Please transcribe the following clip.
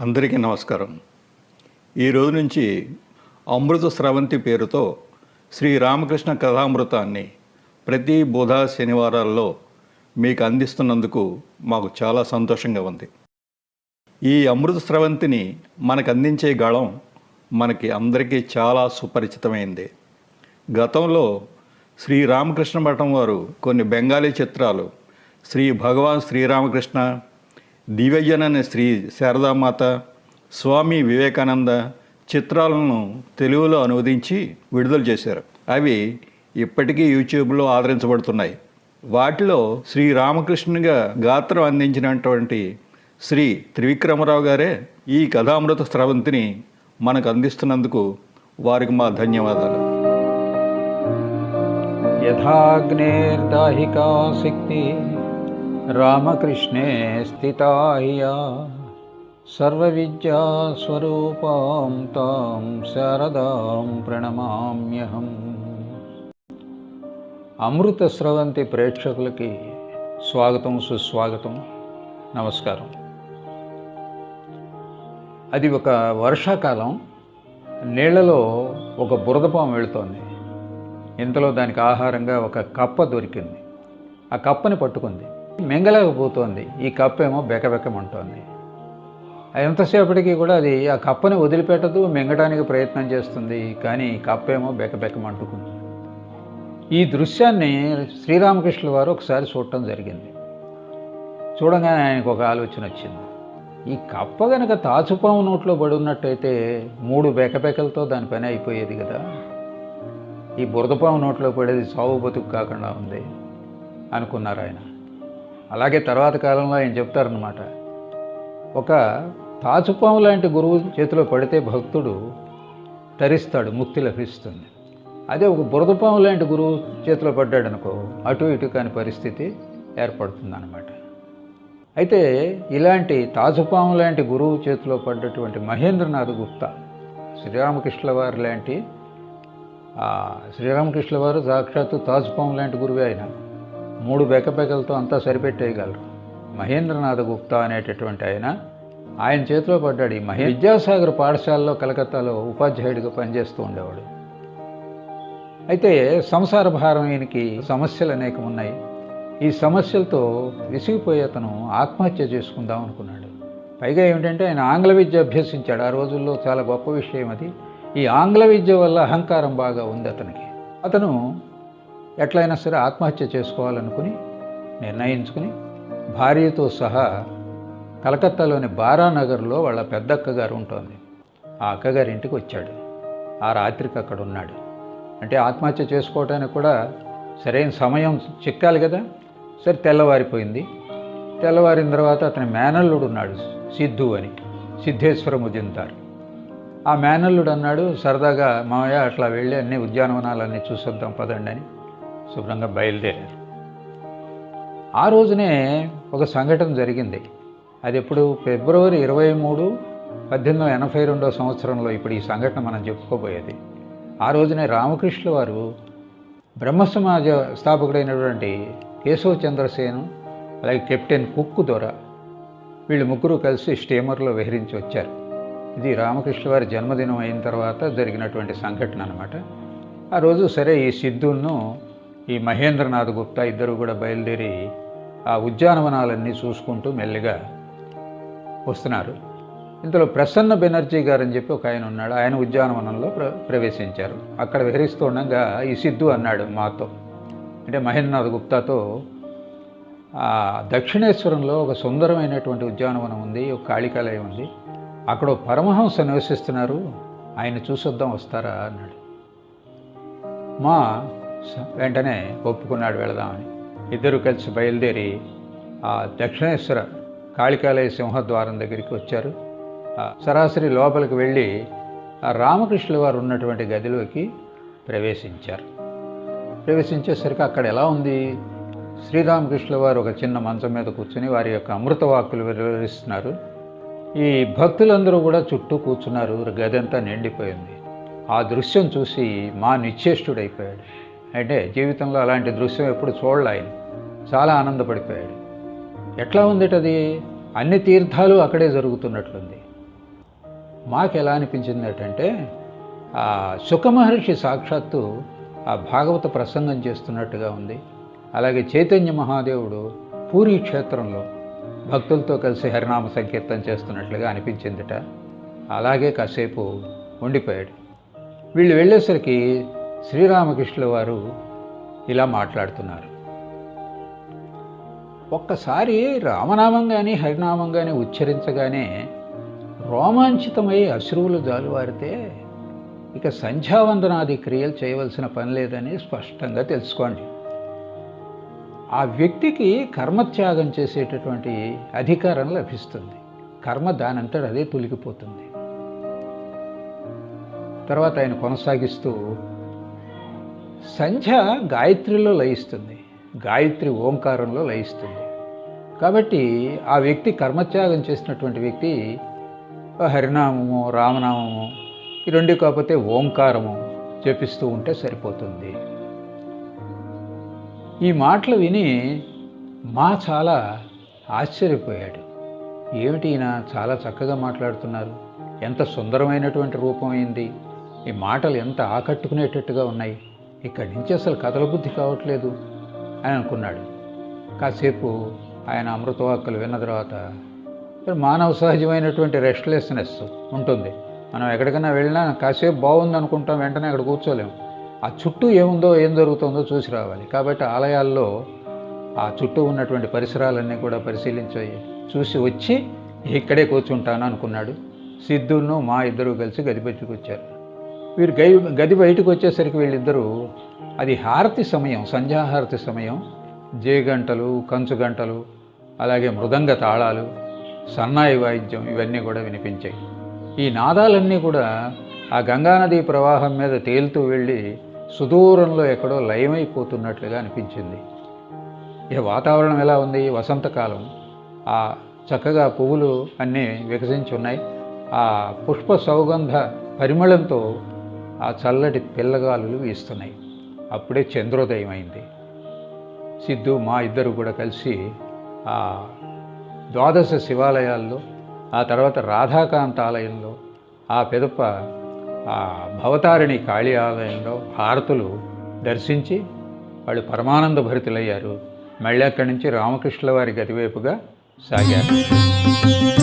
అందరికీ నమస్కారం. ఈ రోజు నుంచి అమృత స్రవంతి పేరుతో శ్రీ రామకృష్ణ కథామృతాన్ని ప్రతి బుధ శనివారాల్లో మీకు అందిస్తున్నందుకు మాకు చాలా సంతోషంగా ఉంది. ఈ అమృత స్రవంతిని మనకు అందించే గళం మనకి అందరికీ చాలా సుపరిచితమైంది. గతంలో శ్రీ రామకృష్ణ మఠం వారు కొన్ని బెంగాలీ చిత్రాలు శ్రీ భగవాన్ శ్రీరామకృష్ణ దివ్యజనని శ్రీ శారదామాత స్వామి వివేకానంద చిత్రాలను తెలుగులో అనువదించి విడుదల చేశారు. అవి ఇప్పటికీ యూట్యూబ్లో ఆదరించబడుతున్నాయి. వాటిలో శ్రీ రామకృష్ణునిగా గాత్రం అందించినటువంటి శ్రీ త్రివిక్రమరావు గారే ఈ కథామృత స్రవంతిని మనకు అందిస్తున్నందుకు వారికి మా ధన్యవాదాలు. యథాగ్నేర్దాహికా శక్తి రామకృష్ణే స్థితా హ్యా సర్వవిద్యాస్వరూపాం తాం శారదాం ప్రణమామ్యహం. అమృత స్రవంతి ప్రేక్షకులకి స్వాగతం సుస్వాగతం నమస్కారం. అది ఒక వర్షాకాలం. నీళ్ళలో ఒక బురదపాము వెళుతోంది. ఇంతలో దానికి ఆహారంగా ఒక కప్ప దొరికింది. ఆ కప్పని పట్టుకుంది. మింగలేకపోతోంది. ఈ కప్ప ఏమో బెకబెకమంటోంది. ఎంతసేపటికి కూడా అది ఆ కప్పని వదిలిపెట్టదు మింగడానికి ప్రయత్నం చేస్తుంది కానీ ఈ కప్ప ఏమో బెకబెకమంటుకుంది. ఈ దృశ్యాన్ని శ్రీరామకృష్ణుల వారు ఒకసారి చూడటం జరిగింది. చూడగానే ఆయనకు ఒక ఆలోచన వచ్చింది. ఈ కప్ప గనక తాచుపాము నోట్లో పడి ఉన్నట్టయితే మూడు బెకబెకలతో దాని పని అయిపోయేది కదా. ఈ బురదపాము నోట్లో పడేది సావు బతుకు కాకుండా ఉంది అనుకున్నారు ఆయన. అలాగే తర్వాత కాలంలో ఆయన చెప్తారనమాట ఒక తాచుపాము లాంటి గురువు చేతిలో పడితే భక్తుడు తరిస్తాడు ముక్తి లభిస్తుంది. అదే ఒక బురదపాము లాంటి గురువు చేతిలో పడ్డాడు అనుకో అటు ఇటు కాని పరిస్థితి ఏర్పడుతుందనమాట అయితే ఇలాంటి తాజుపాము లాంటి గురువు చేతిలో పడ్డటువంటి మహేంద్రనాథ్ గుప్తా శ్రీరామకృష్ణ వారి లాంటి శ్రీరామకృష్ణ వారు సాక్షాత్తు తాజుపాము లాంటి గురువే ఆయన. మూడు బెకబెకలతో అంతా సరిపెట్టేయగలరు. మహేంద్రనాథ్ గుప్తా అనేటటువంటి ఆయన ఆయన చేతిలో పడ్డాడు ఈ మహే విద్యాసాగర్ పాఠశాలలో కలకత్తాలో ఉపాధ్యాయుడిగా పనిచేస్తూ ఉండేవాడు. అయితే సంసార భారం ఈయనకి సమస్యలు అనేకం ఉన్నాయి ఈ సమస్యలతో విసిగిపోయి అతను ఆత్మహత్య చేసుకుందాం అనుకున్నాడు. పైగా ఏమిటంటే ఆయన ఆంగ్ల విద్య అభ్యసించాడు. ఆ రోజుల్లో చాలా గొప్ప విషయం అది. ఈ ఆంగ్ల విద్య వల్ల అహంకారం బాగా ఉంది అతనికి. అతను ఎట్లయినా సరే ఆత్మహత్య చేసుకోవాలనుకుని నిర్ణయించుకుని భార్యతో సహా కలకత్తాలోని బారానగర్లో వాళ్ళ పెద్ద అక్కగారు ఉంటుంది. ఆ అక్కగారి ఇంటికి వచ్చాడు. ఆ రాత్రికి అక్కడ ఉన్నాడు. అంటే ఆత్మహత్య చేసుకోవటానికి కూడా సరైన సమయం చిక్కాలి కదా? సరే తెల్లవారిపోయింది. తెల్లవారిన తర్వాత అతని మేనల్లుడు ఉన్నాడు సిద్ధు అని సిద్ధేశ్వరము దింతారు ఆ మేనల్లుడు అన్నాడు సరదాగా మామయ్య అట్లా వెళ్ళి అన్ని ఉద్యానవనాలన్నీ చూసొద్దాం పదండి అని శుభ్రంగా బయలుదేరారు. ఆ రోజునే ఒక సంఘటన జరిగింది. అది ఎప్పుడు? ఫిబ్రవరి ఇరవై మూడు పద్దెనిమిది వందల ఎనభై రెండో సంవత్సరంలో ఇప్పుడు ఈ సంఘటన మనం చెప్పుకోబోయేది. ఆ రోజునే రామకృష్ణ వారు బ్రహ్మ సమాజ స్థాపకుడైనటువంటి కేశవ చంద్రసేను అలాగే కెప్టెన్ కుక్కు ద్వారా వీళ్ళు ముగ్గురు కలిసి స్టీమర్లో విహరించి వచ్చారు. ఇది రామకృష్ణ వారి జన్మదినం అయిన తర్వాత జరిగినటువంటి సంఘటన అనమాట ఆ రోజు సరే ఈ సిద్ధును ఈ మహేంద్రనాథ్ గుప్తా ఇద్దరు కూడా బయలుదేరి ఆ ఉద్యానవనాలన్నీ చూసుకుంటూ మెల్లిగా వస్తున్నారు. ఇందులో ప్రసన్న బెనర్జీ గారు అని చెప్పి ఒక ఆయన ఉన్నాడు. ఆయన ఉద్యానవనంలో ప్ర ప్రవేశించారు. అక్కడ విహరిస్తూ ఉండగా ఈ సిద్ధు అన్నాడు మాతో అంటే మహేంద్రనాథ్ గుప్తాతో దక్షిణేశ్వరంలో ఒక సుందరమైనటువంటి ఉద్యానవనం ఉంది ఒక కాళికాలయం ఉంది. అక్కడ పరమహంస నివసిస్తున్నారు. ఆయన చూసొద్దాం వస్తారా అన్నాడు. మా వెంటనే ఒప్పుకున్నాడు వెళదామని ఇద్దరు కలిసి బయలుదేరి ఆ దక్షిణేశ్వర కాళికాలయ సింహద్వారం దగ్గరికి వచ్చారు. సరాసరి లోపలికి వెళ్ళి రామకృష్ణుల వారు ఉన్నటువంటి గదిలోకి ప్రవేశించారు. ప్రవేశించేసరికి అక్కడ ఎలా ఉంది? శ్రీరామకృష్ణుల వారు ఒక చిన్న మంచం మీద కూర్చుని వారి యొక్క అమృత వాక్కులు వెలువరిస్తున్నారు ఈ భక్తులందరూ కూడా చుట్టూ కూర్చున్నారు. గదంతా నిండిపోయింది. ఆ దృశ్యం చూసి మా నిశ్చేష్టుడైపోయాడు. అంటే జీవితంలో అలాంటి దృశ్యం ఎప్పుడు చూడలే ఆయన. చాలా ఆనందపడిపోయాడు. ఎట్లా ఉందిటది అన్ని తీర్థాలు అక్కడే జరుగుతున్నట్లుంది. మాకు ఎలా అనిపించింది ఏంటంటే సుఖమహర్షి సాక్షాత్తు ఆ భాగవత ప్రసంగం చేస్తున్నట్టుగా ఉంది. అలాగే చైతన్య మహాదేవుడు పూరీ క్షేత్రంలో భక్తులతో కలిసి హరినామ సంకీర్తన చేస్తున్నట్లుగా అనిపించిందిట. అలాగే కాసేపు ఉండిపోయాడు. వీళ్ళు వెళ్ళేసరికి శ్రీరామకృష్ణుల వారు ఇలా మాట్లాడుతున్నారు. ఒక్కసారి రామనామం కానీ హరినామం కానీ ఉచ్చరించగానే రోమాంచితమై అశ్రువులు జాలువారితే ఇక సంధ్యావందనాది క్రియలు చేయవలసిన పని లేదని స్పష్టంగా తెలుసుకోండి. ఆ వ్యక్తికి కర్మత్యాగం చేసేటటువంటి అధికారం లభిస్తుంది. కర్మ దానంతట అదే తొలగిపోతుంది. తర్వాత ఆయన కొనసాగిస్తూ సంధ్య గాయత్రిలో లయిస్తుంది. గాయత్రి ఓంకారంలో లయిస్తుంది. కాబట్టి ఆ వ్యక్తి కర్మత్యాగం చేసినటువంటి వ్యక్తి హరినామము రామనామము ఈ రెండు కాకపోతే ఓంకారము జపిస్తూ ఉంటే సరిపోతుంది. ఈ మాటలు విని మా చాలా ఆశ్చర్యపోయాడు. ఏమిటి ఈయన చాలా చక్కగా మాట్లాడుతున్నారు? ఎంత సుందరమైనటువంటి రూపం అయింది. ఈ మాటలు ఎంత ఆకట్టుకునేటట్టుగా ఉన్నాయి. ఇక్కడి నుంచి అసలు కథల బుద్ధి కావట్లేదు అని అనుకున్నాడు. కాసేపు ఆయన అమృతవాక్కులు విన్న తర్వాత మానవ సహజమైనటువంటి రెస్ట్లెస్నెస్ ఉంటుంది. మనం ఎక్కడికైనా వెళ్ళినా కాసేపు బాగుంది అనుకుంటాం వెంటనే అక్కడ కూర్చోలేము ఆ చుట్టూ ఏముందో ఏం జరుగుతుందో చూసి రావాలి. కాబట్టి ఆలయాల్లో ఆ చుట్టూ ఉన్నటువంటి పరిసరాలన్నీ కూడా పరిశీలించి చూసి వచ్చి ఇక్కడే కూర్చుంటాను అనుకున్నాడు. సిద్ధును మా ఇద్దరు కలిసి గది పెట్టుకొచ్చారు వీరు గై గది బయటకు వచ్చేసరికి వీళ్ళిద్దరూ అది హారతి సమయం సంధ్యాహారతి సమయం జేగంటలు కంచు గంటలు అలాగే మృదంగ తాళాలు సన్నాయి వాయిద్యం ఇవన్నీ కూడా వినిపించాయి. ఈ నాదాలన్నీ కూడా ఆ గంగానదీ ప్రవాహం మీద తేలుతూ వెళ్ళి సుదూరంలో ఎక్కడో లయమైపోతున్నట్లుగా అనిపించింది. ఇక వాతావరణం ఎలా ఉంది? వసంతకాలం. ఆ చక్కగా పువ్వులు అన్నీ వికసించి ఉన్నాయి. ఆ పుష్ప సౌగంధ పరిమళంతో ఆ చల్లటి పిల్లగాలులు వీస్తున్నాయి. అప్పుడే చంద్రోదయం అయింది. సిద్ధు మా ఇద్దరు కూడా కలిసి ఆ ద్వాదశ శివాలయాల్లో ఆ తర్వాత రాధాకాంత ఆలయంలో ఆ పెదప ఆ భవతారిణి కాళీ ఆలయంలో హారతులు దర్శించి వాళ్ళు పరమానంద భరితులయ్యారు. మళ్ళీ అక్కడి నుంచి రామకృష్ణుల వారి గదివైపుగా సాగారు.